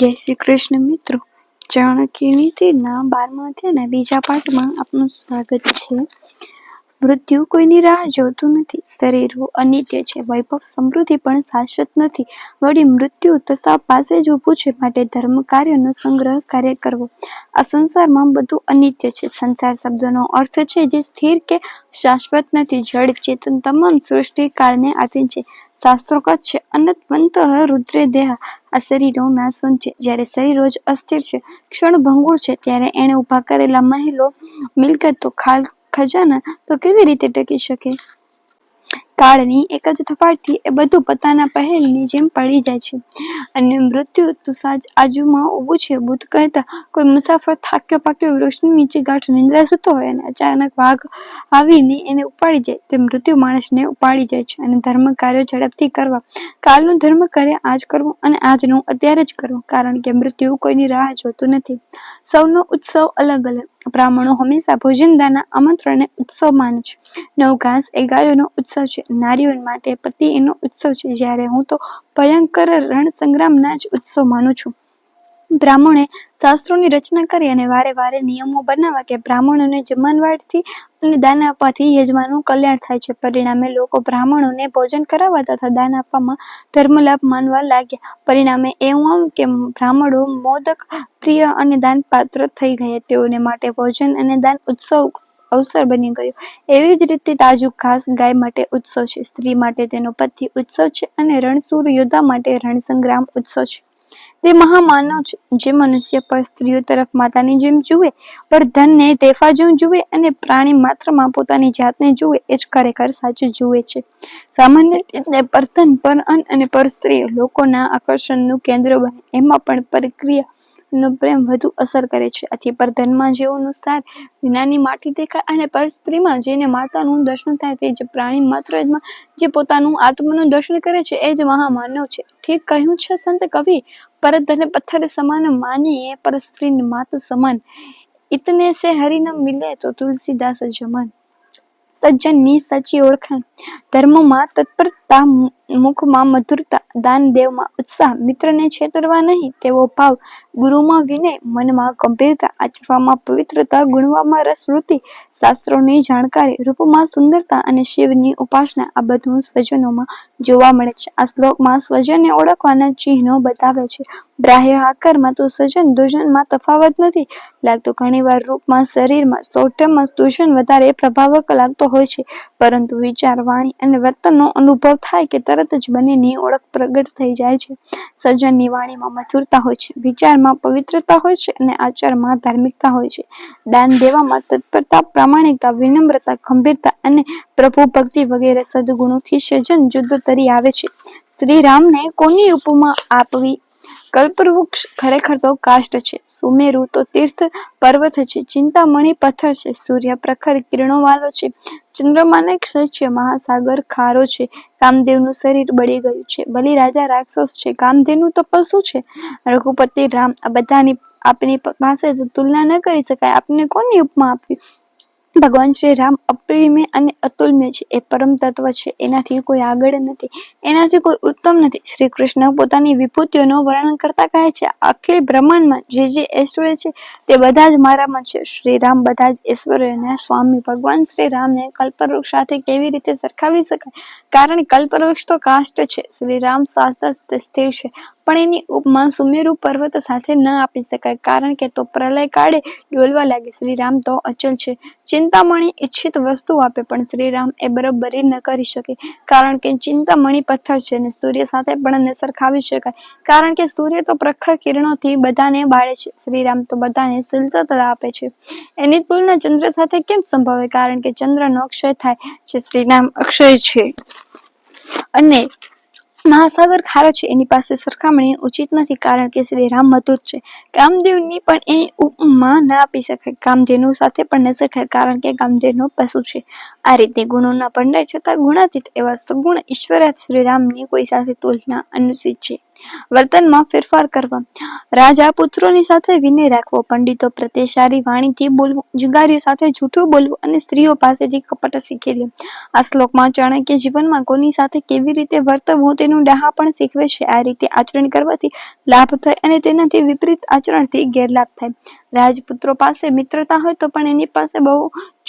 જય શ્રી કૃષ્ણ મિત્રો. ચાણક્ય નીતિના બારમા અધ્યાયના બીજા પાઠમાં આપનું સ્વાગત છે. મૃત્યુ કોઈની રાહ જોતું નથી. શરીરો અનિત્ય છે. વૈભવ સમૃદ્ધિ પણ શાશ્વત નથી. વળી મૃત્યુ તસા પાસે જ ઊભું છે માટે ધર્મ કાર્યનો સંગ્રહ કાર્ય કરવો. આ સંસારમાં બધું અનિત્ય છે. સંસાર શબ્દનો અર્થ છે જે સ્થિર કે શાશ્વત નથી. જડ ચેતન તમામ સૃષ્ટિ કાળને આધીન છે. શાસ્ત્રોકત છે. અનંતવંત રુદ્રે દેહ. આ શરીરો નાશવંત છે. જ્યારે શરીરો જ અસ્થિર છે ક્ષણ ભંગુર છે, ત્યારે એણે ઊભા કરેલા મહેલો મિલકતો ખાલ ખજાના? તો કેવી રીતે ટકી શકે? કાળની એક જ થપાટથી એ બધું પોતાના પહેલની જેમ પડી જાય છે. અને મૃત્યુ તુસાજ આજુમાં ઊભું છે. બુદ્ધ કહેતા કોઈ મુસાફર થાક્યો પાક્યો વૃક્ષની નીચે ગાંઠ નિંદ્રા સૂતો હોય અને અચાનક વાઘ આવીને એને ઉપાડી જાય. તે મૃત્યુ માણસને ઉપાડી જાય છે અને ધર્મ કાર્યો ઝડપથી કરવા. કાલનું ધર્મ કાર્ય આજ કરવું અને આજનું અત્યારે જ કરવું. કારણ કે મૃત્યુ કોઈની રાહ જોતું નથી. સૌનો ઉત્સવ અલગ અલગ. બ્રાહ્મણો હંમેશા ભોજનદાના આમંત્રણને ઉત્સવ માને છે. નવ ઘાસ એ ગાયોનો ઉત્સવ છે. નારીઓ માટે પતિ એનો ઉત્સવ છે. જ્યારે હું તો ભયંકર રણ સંગ્રામના જ ઉત્સવ માનું છું. બ્રાહ્મણે શાસ્ત્રોની રચના કરી અને વારે વારે નિયમો બનાવવા કે બ્રાહ્મણોને જમણવારથી અને દાન આપવાથી યજમાનનું કલ્યાણ થાય છે. પરિણામે લોકો બ્રાહ્મણોને ભોજન કરાવવા તથા દાન આપવામાં ધર્મલાભ માનવા લાગ્યા. પરિણામે એવું કે બ્રાહ્મણો મોદક પ્રિય અને દાનપાત્ર થઈ ગયા. તેઓને માટે ભોજન અને દાન ઉત્સવ અવસર બની ગયો. એવી જ રીતે તાજું ઘાસ ગાય માટે ઉત્સવ છે. સ્ત્રી માટે તેનો પતિ ઉત્સવ છે અને રણસૂર યોદ્ધા માટે રણસંગ્રામ ઉત્સવ છે. તે મહામાનવ છે. જે મનુષ્ય પર સ્ત્રીઓ તરફ માતાની જેમ જુએ પર ધનને ટેફા જેમ જુએ અને પ્રાણી માત્રમાં પોતાની જાતને જુએ એ જ ખરેખર સાચું જુએ છે. સામાન્ય રીતે પરધન પર અન્ન અને પર સ્ત્રી લોકોના આકર્ષણનું કેન્દ્ર બને. એમાં પણ પ્રક્રિયા નો પ્રેમ વધુ અસર કરે છે. આથી પરધનમાં જેઓનું સ્થાન વિનાની માટી દેખાય અને પર સ્ત્રીમાં જેને માતાનું દર્શન થાય તે જ પ્રાણી માત્ર જે પોતાનું આત્માનું દર્શન કરે છે એ જ મહામાનવ છે. ઠીક કહ્યું છે સંત કવિ પરધન પથ્થર સમાન માનીએ, પર સ્ત્રી માત સમાન. ઇતને સે હરિ ન મિલે તો તુલસીદાસ જમન. સજ્જનની સાચી ઓળખાણ. ધર્મમાં તત્પરતા મુખમાં મધુરતા, દાન દેવમાં ઉત્સાહ, મિત્રને છેતરવા નહીં, તેવો ભાવ ગુરુમાં વિનય, મનમાં ગંભીરતા, આચરવામાં પવિત્રતા, ગુણવામાં રસવૃત્તિ શાસ્ત્રોની જાણકારી, રૂપમાં સુંદરતા અને શિવની ઉપાસના આ બધું સ્વજનોમાં જોવા મળે છે. આ શ્લોકમાં સ્વજનને ઓળખવાના ચિહ્નો બતાવે છે. બ્રાહ્ય આકારમાં તો સજન દુર્જનમાં તફાવત નથી લાગતો. ઘણીવાર રૂપમાં શરીરમાં સૌઠમાં દુષણ વધારે પ્રભાવક લાગતો હોય છે. પરંતુ વિચાર, વાણી અને વર્તનનો અનુભવ થાય કે તરત જ બંનેની ઓળખ પ્રગટ થઈ જાય છે. સજ્જનની વાણીમાં મધુરતા હોય છે, વિચારમાં પવિત્રતા હોય છે અને આચારમાં ધાર્મિકતા હોય છે. દાન દેવામાં તત્પરતા, પ્રામાણિકતા, વિનમ્રતા ગંભીરતા અને પ્રભુ ભક્તિ વગેરે સદગુણોથી સજ્જન જુદ્ધ તરી આવે છે. શ્રી રામને કોની ઉપમા આપવી કલ્પવૃક્ષ ખરેખર તો કાષ્ટ છે. સુમેરુ તો તીર્થ પર્વત છે. ચિંતામણી પથ્થર છે. સૂર્ય પ્રખર કિરણો વાલો છે. ચંદ્રમાને ક્ષય છે મહાસાગર ખારો છે. કામદેવનું શરીર બળી ગયું છે. બલિ રાજા રાક્ષસ છે. કામધેનું તો પશુ છે. રઘુપતિ રામ આ બધાની આપની પાસે તુલના ન કરી શકાય. આપને કોની ઉપમા આપવી? ભગવાન શ્રી રામ અપ્રિમેય અને અતુલ્ય છે. એ પરમ તત્વ છે. એનાથી કોઈ આગળ નથી. એનાથી કોઈ ઉત્તમ નથી. શ્રી કૃષ્ણ પોતાની વિભૂતિઓનું વર્ણન કરતા કહે છે, અખિલ બ્રહ્માંડમાં જે જે ઐશ્વર્ય છે, તે બધા જ મારામાં છે. શ્રી રામ બધા જ ઐશ્વર્યના સ્વામી ભગવાન શ્રી રામને કલ્પવૃક્ષ સાથે કેવી રીતે સરખાવી શકાય? કારણ કલ્પવૃક્ષ તો કાષ્ટ છે. શ્રી રામ શાશ્વત સ્થિર છે. પણ એની ઉપમા સુમેરુ પર્વત સાથે ન આપી શકાય, કારણ કે તો પ્રલય કાળે ડોલવા લાગે. શ્રીરામ તો અચલ છે. ચિંતામણી ઈચ્છિત વસ્તુ આપે, પણ શ્રીરામ એ બરોબરી ન કરી શકે, કારણ કે ચિંતામણી પથ્થર છે અને સૂર્ય સાથે પણ ન સરખાવી શકાય, કારણ કે સૂર્ય તો પ્રખર કિરણોથી બધાને બાળે છે. શ્રીરામ તો બધાને શીલતા આપે છે. એની તુલના ચંદ્ર સાથે કેમ સંભવે કારણ કે ચંદ્રનો અક્ષય થાય છે. શ્રીરામ અક્ષય છે. અને મહાસાગર ખારો છે. એની પાસે સરખામણી ઉચિત નથી કારણ કે શ્રી રામ મધુર છે. કામદેવની પણ એની ઉપમા ના આપી શકાય. કામધેનુ સાથે પણ ન શકાય કારણ કે કામધેનુ પશુ છે. આ રીતે ગુણોના ભંડાર છતાં ગુણાતીત એવા સગુણ ઈશ્વરાજ શ્રીરામની કોઈ સાથે તુલના અનુચિત છે. વર્તનમાં ફેરફાર કરવા. રાજા પુત્રોની સાથે વિનય રાખવો, પંડિતો પ્રત્યે સારી વાણીથી બોલવું, જુગારીઓ સાથે જૂઠું બોલવું અને સ્ત્રીઓ પાસેથી કપટ શીખી લે આ શ્લોકમાં ચાણક્ય જીવનમાં કોની સાથે કેવી રીતે વર્તવું તેનું ડહા પણ શીખવે છે. આ રીતે આચરણ કરવાથી લાભ થાય અને તેનાથી વિપરીત આચરણથી ગેરલાભ થાય. રાજપુત્રો પાસે મિત્રતા હોય તો પણ એની પાસે બહુ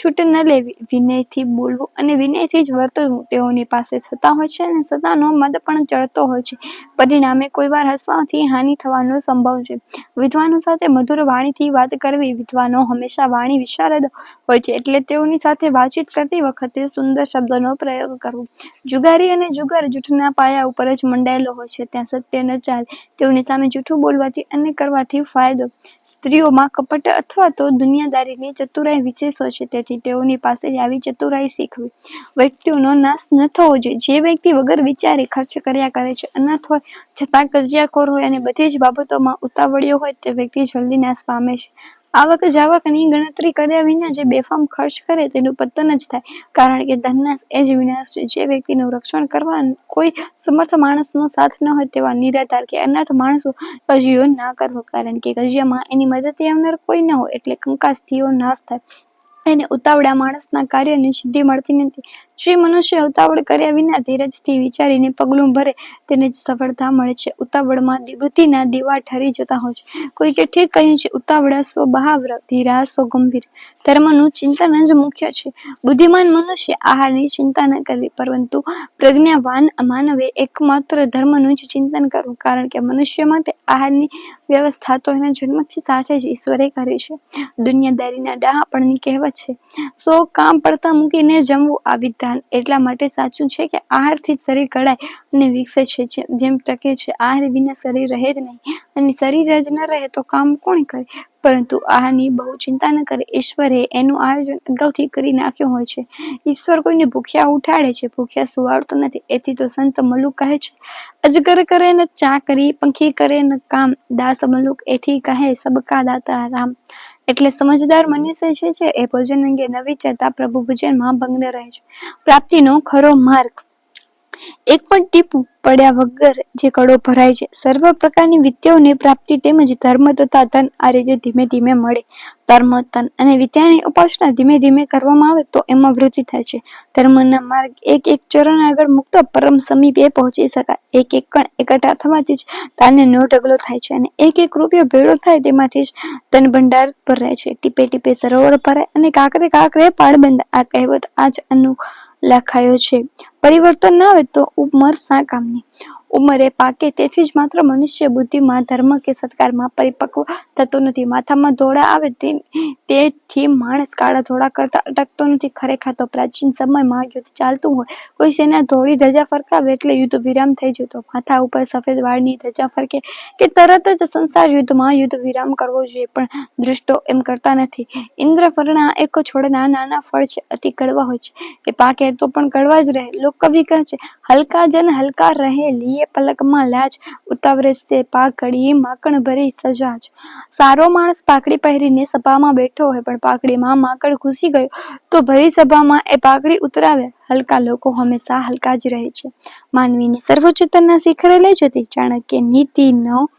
છૂટ ન લેવી. વિનયથી બોલવું અને વિનયથી જ વર્તવું તેઓની પાસે સત્તા હોય છે અને સત્તાનો મદ પણ ચડતો હોય છે. પરિણામે કોઈવાર હસવાથી હાનિ થવાનો સંભવ છે. વિદ્વાનો સાથે મધુર વાણીથી વાત કરવી વિદ્વાનો હંમેશા વાણી વિશારદ હોય છે એટલે તેઓની સાથે વાતચીત કરતી વખતે સુંદર શબ્દોનો પ્રયોગ કરવો. જુગારી અને જુગાર જૂઠના પાયા ઉપર જ મંડાયેલો હોય છે. ત્યાં સત્ય ન ચાલે. તેઓની સામે જૂઠું બોલવાથી અને કરવાથી ફાયદો. સ્ત્રીઓમાં કપટ અથવા તો દુનિયાદારીની ચતુરાઈ વિશેષ હોય છે. તેથી તેઓની પાસે આવી ચતુરાઈ શીખવી. વ્યક્તિઓનો નાશ ન થવો જોઈએ. જે વ્યક્તિ વગર વિચારે ખર્ચ કર્યા કરે છે. અનાથ હોય, છતાં કજિયાખોર હોય અને બધી જ બાબતોમાં ઉતાવળિયો હોય, તે વ્યક્તિ જલ્દી નાશ પામે છે. આવક જાવકની ગણતરી કર્યા વિના જે બેફામ ખર્ચ કરે તેનું પતન જ થાય. કારણ કે ધનનાશ એ જ વિનાશ છે. જે વ્યક્તિનું રક્ષણ કરવા કોઈ સમર્થ માણસનો સાથ ન હોય તેવા નિરાધાર કે અનાથ માણસો કજિયો ના કરવો. કારણ કે કજિયામાં એની મદદથી આવનાર કોઈ ન હોય, એટલે કંકાસથીઓ નાશ થાય. એને ઉતાવળા માણસના કાર્યની સિદ્ધિ મળતી નથી. જે મનુષ્ય ઉતાવળ કર્યા વિના ધીરજથી વિચારીને પગલું ભરે, તેને જ સફળતા મળે છે. ઉતાવળમાં બુદ્ધિના દીવા ઠરી જતા હોય છે. કોઈકે ઠીક કહ્યું છે, ઉતાવળા સો બહાવર, ધીરા સો ગંભીર. ધર્મનું ચિંતન જ મુખ્ય છે. બુદ્ધિમાન મનુષ્ય આહારની ચિંતા ન કરવી, પરંતુ પ્રજ્ઞાવાન માનવે એકમાત્ર ધર્મનું જ ચિંતન કરવું, કારણ કે મનુષ્ય માટે આહારની વ્યવસ્થા તો એના જન્મથી સાથે જ ઈશ્વરે કરી છે. દુનિયાદારીના ડહાપણની કહેવત છે, સો કામ પડતા મૂકીને જમવું, આ વિધાન એટલા માટે સાચું છે કે આહારથી જ શરીર કળાય અને વિકસે છે. જેમ ટકે છે, આહાર વિના શરીર રહે જ નહીં અને શરીર જ ન રહે તો કામ કોણ કરે? પરંતુ આહારની બહુ ચિંતા ન કરે. ઈશ્વરે એનું આયોજન અગાઉથી કરી નાખ્યું હોય છે. ઈશ્વર કોઈને ભૂખ્યા ઉઠાડે છે. ભૂખ્યા સુવાડતો નથી. એથી તો સંત મલુક કહે છે, અજગર કરે ન ચાકરી, પંખી કરે ન કામ. દાસ મલુક એથી કહે, સબકા દાતા રામ. એટલે સમજદાર મનુષ્ય જે છે એ ભોજન અંગે નવી ચેતા પ્રભુ ભજનમાં ભંગ રહે છે. પ્રાપ્તિનો ખરો માર્ગ. એક પણ ટીપું પડ્યા વગર જે કડો ભરાય છે. સર્વ પ્રકારની વિદ્યાઓની પ્રાપ્તિ તેમજ ધર્મ તથા ધન આ રીતે ધીમે ધીમે મળે. ધર્મ તન અને વિદ્યાની ઉપાસના ધીમે ધીમે કરવામાં આવે તો એમાં વૃદ્ધિ થાય છે. ધર્મના માર્ગ એક એક ચરણ આગળ મુક્ત પરમ સમીપે પહોંચી શકાય. એક એક કણ એકઠા થવાથી જ તાને નો ઢગલો થાય છે અને એક એક રૂપિયો ભેળો થાય તેમાંથી જ ધન ભંડાર ભરાય છે. ટીપે ટીપે સરોવર ભરાય અને કાંકરે કાંકરે પાળ બંધ. આ કહેવત આજ અનુ લખાયો છે. પરિવર્તન ના આવે તો ઉંમર શા કામની? ઉંમરે પાકે તેથી જ માત્ર મનુષ્ય બુદ્ધિમાં ધર્મ કે સત્કારમાં પરિપક્વ થતો નથી. માથામાં ધોળા આવે તેથી માણસ કાળા ધોળા કરતા અટકતો નથી. ખરેખર તો પ્રાચીન સમયમાં યુદ્ધ ચાલતું હોય. કોઈ સેના ધોળી ધજા ફરકાવે એટલે યુદ્ધ વિરામ થઈ જતો. માથા ઉપર સફેદ વાળની ધજા ફરકે કે તરત જ સંસાર યુદ્ધમાં યુદ્ધ વિરામ કરવો જોઈએ, પણ દૃષ્ટો એમ કરતા નથી. ઇન્દ્રફરણા એક છોડના નાના ફળ છે, અતિ કડવા હોય છે. એ પાકે તો પણ કડવા જ રહે. લોકકવિ કહે છે, હલકા જન હલકા રહે, લીએ પલકમાં લાજ. ઉતાવરે સે પાઘડી, માકણ ભરી સજાજ સારો માણસ પાકડી પહેરીને સભામાં બેઠો હોય પણ પાકડીમાં માકડ ઘૂસી ગયો તો ભરી સભામાં એ પાકડી ઉતરાવે. હલકા લોકો હંમેશા હલકા જ રહે છે. માનવીને સર્વોચ્ચતરના શિખરે લઈ જતી ચાણક્ય નીતિનો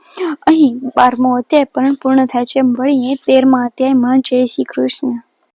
અહીં બારમો અધ્યાય પણ પૂર્ણ થાય છે. મળીએ તેરમા અધ્યાયમાં જય શ્રી કૃષ્ણ.